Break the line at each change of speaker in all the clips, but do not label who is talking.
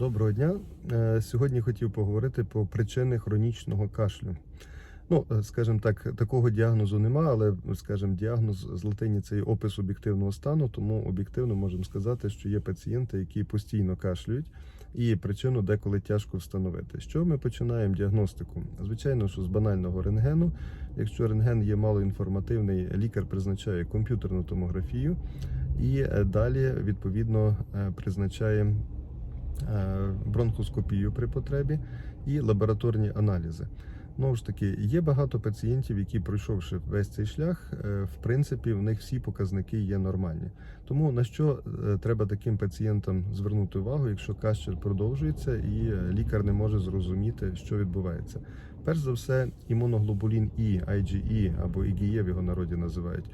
Доброго дня. Е, Сьогодні хотів поговорити про причини хронічного кашлю. Ну, е, скажімо так, такого діагнозу нема, але, скажімо, діагноз з латині це опис об'єктивного стану, тому об'єктивно можемо сказати, що є пацієнти, які постійно кашлюють, і причину деколи тяжко встановити. Що ми починаємо діагностику? Звичайно, що з банального рентгену. Якщо рентген є малоінформативний, лікар призначає комп'ютерну томографію і е, далі відповідно призначає бронхоскопію при потребі і лабораторні аналізи. Знову ж таки, є багато пацієнтів, які, пройшовши весь цей шлях, е, в принципі, в них всі показники є нормальні. Тому на що е, треба таким пацієнтам звернути увагу, якщо кашель продовжується і е, лікар не може зрозуміти, що відбувається. Перш за все, імуноглобулін І, IgE або IgE в його народі називають.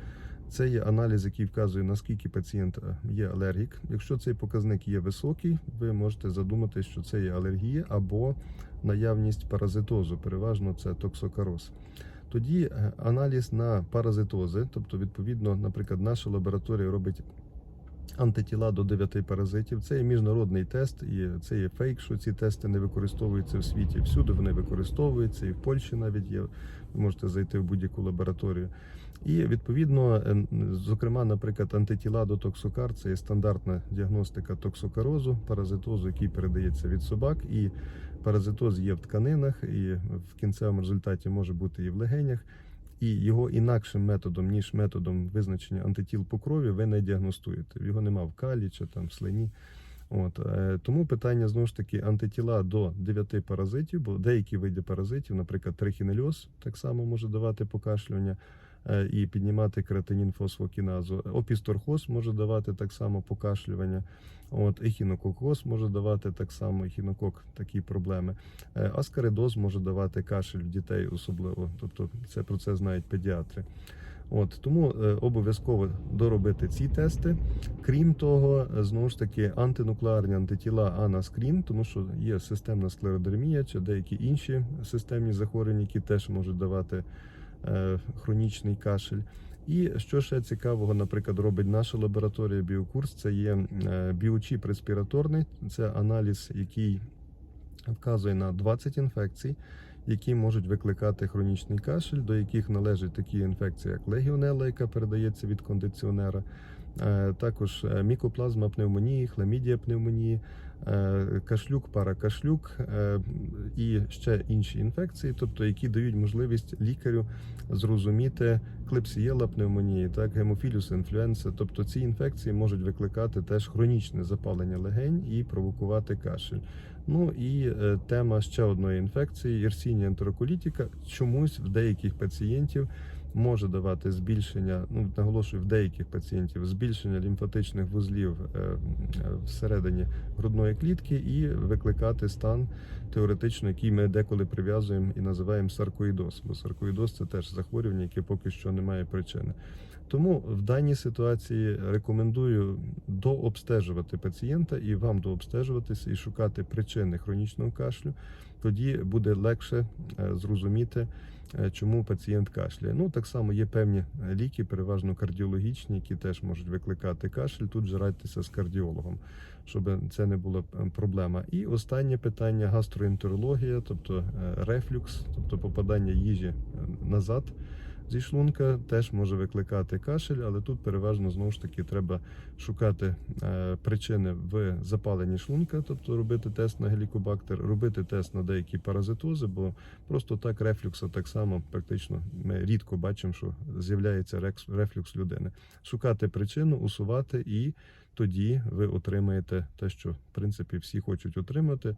Це є аналіз, який вказує, наскільки пацієнт е, є алергік. Якщо цей показник є високий, ви можете задумати, що це є алергія або наявність паразитозу. Переважно це токсокароз. Тоді е, аналіз на паразитози, тобто, відповідно, наприклад, наша лабораторія робить антитіла до 9 паразитів. Це є міжнародний тест, і це є фейк, що ці тести не використовуються в світі. Всюди вони використовуються, і в Польщі навіть є. Ви можете зайти в будь-яку лабораторію. І відповідно, е, зокрема, наприклад, антитіла до токсокар це є стандартна діагностика токсокарозу, паразитозу, який передається від собак, і паразитоз є в тканинах, і в кінцевому результаті може бути і в легенях. І його інакшим методом, ніж методом визначення антитіл по крові, ви не діагностуєте. Його нема в калі чи там в слині. От е, тому питання знову ж таки антитіла до 9 паразитів, бо деякі види паразитів, наприклад, трихінельоз, так само може давати покашлювання і піднімати креатинін фосфокіназу. Опісторхоз може давати так само покашлювання. От ехінококоз може давати так само ехінокок такі проблеми. Е, Аскаридоз може давати кашель в дітей, особливо. Тобто це про це знають педіатри. От тому е, обов'язково доробити ці тести. Крім того, е, знову ж таки антинуклеарні антитіла анаскрін, тому що є системна склеродермія чи деякі інші системні захворювання, які теж можуть давати е, хронічний кашель. І що ще цікавого, наприклад, робить наша лабораторія Біокурс, це є е, біочіп респіраторний, це аналіз, який вказує на 20 інфекцій, які можуть викликати хронічний кашель, до яких належать такі інфекції, як легіонела, яка передається від кондиціонера, е, також е, мікоплазма пневмонії, хламідія пневмонії, е, кашлюк, паракашлюк і ще інші інфекції, тобто які дають можливість лікарю зрозуміти клепсієла пневмонії, так гемофіліус інфлюенса. Тобто ці інфекції можуть викликати теж хронічне запалення легень і провокувати кашель. Ну і тема ще одної інфекції єрсінія ентероколітика чомусь в деяких пацієнтів може давати збільшення, ну наголошую, в деяких пацієнтів збільшення лімфатичних вузлів е, е, всередині грудної клітки і викликати стан теоретично, який ми деколи прив'язуємо і називаємо саркоїдоз. Бо саркоїдоз це теж захворювання, яке поки що не має причини. Тому в даній ситуації рекомендую дообстежувати пацієнта і вам дообстежуватися і шукати причини хронічного кашлю. Тоді буде легше е, зрозуміти, чому пацієнт кашляє. Ну так само є певні е, ліки, переважно кардіологічні, які теж можуть викликати кашель. Тут же з кардіологом, щоб це не була е, проблема. І останнє питання гастроентерологія, тобто е, рефлюкс, тобто попадання їжі назад зі шлунка теж може викликати кашель, але тут переважно знову ж таки треба шукати е, причини в запаленні шлунка, тобто робити тест на гелікобактер, робити тест на деякі паразитози, бо просто так рефлюкса так само практично ми рідко бачимо, що з'являється рефлюкс людини. Шукати причину, усувати, і тоді ви отримаєте те, що в принципі всі хочуть отримати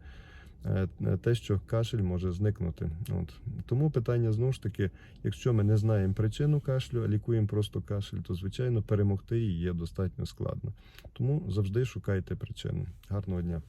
те, що кашель може зникнути. От тому питання знову ж таки, якщо ми не знаємо причину кашлю, а лікуємо просто кашель, то звичайно перемогти її є достатньо складно. Тому завжди шукайте причину. Гарного дня.